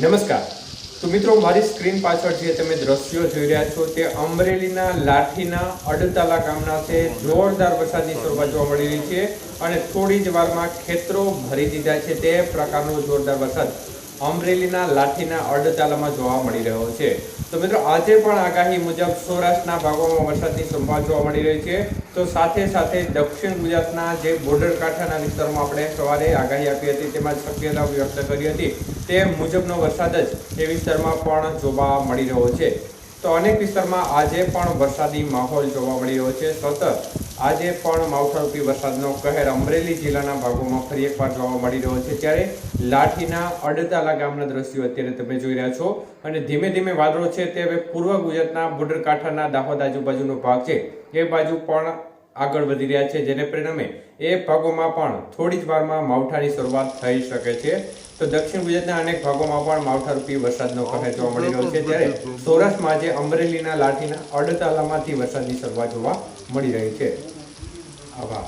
નમસ્કાર. તો મિત્રો, મારી સ્ક્રીન પાછળ જે તમે દ્રશ્યો જોઈ રહ્યા છો, તે અમરેલીના લાઠીના અડતાલા ગામના છે. જોરદાર વરસાદની શરૂઆત જોવા મળી રહી છે અને થોડી જ વારમાં ખેતરો ભરી દીધા છે. તે પ્રકારનો જોરદાર વરસાદ અમરેલીના લાઠીના અડતાલામાં જોવા મળી રહ્યો છે. તો મિત્રો, આજે પણ આગાહી મુજબ સૌરાષ્ટ્રના ભાગોમાં વરસાદની સંભાવના જોવા મળી રહી છે. તો સાથે સાથે દક્ષિણ ગુજરાતના જે બોર્ડર કાંઠાના વિસ્તારોમાં આપણે સવારે આગાહી આપી હતી તેમાં શક્યતા વ્યક્ત કરી હતી, તે મુજબનો વરસાદ જ એ વિસ્તારમાં પણ જોવા મળી રહ્યો છે. તો અનેક વિસ્તારમાં આજે પણ વરસાદી માહોલ જોવા મળી રહ્યો છે. સતત આજે પણ માવઠારૂપી વરસાદનો કહેર અમરેલી જિલ્લાના ભાગોમાં ફરી એકવાર જોવા મળી રહ્યો છે. ત્યારે લાઠીના અડતાલા ગામના દ્રશ્યો અત્યારે તમે જોઈ રહ્યા છો અને ધીમે ધીમે વાદળો છે તે હવે પૂર્વ ગુજરાતના બોર્ડર કાંઠાના દાહોદ આજુબાજુનો ભાગ છે. એ બાજુ પણ આગળ વધી રહ્યા છે, જેને પરિણામે એ ભાગોમાં પણ થોડી જ વારમાં માવઠાની શરૂઆત થઈ શકે છે. તો દક્ષિણ ગુજરાતના અનેક ભાગોમાં પણ માવઠારૂપી વરસાદનો કહે જોવા મળી રહ્યો છે ત્યારે સૌરાષ્ટ્રમાં આજે અમરેલીના લાઠીના અડતાલામાંથી વરસાદની શરૂઆત જોવા મળી રહી છે. આભાર.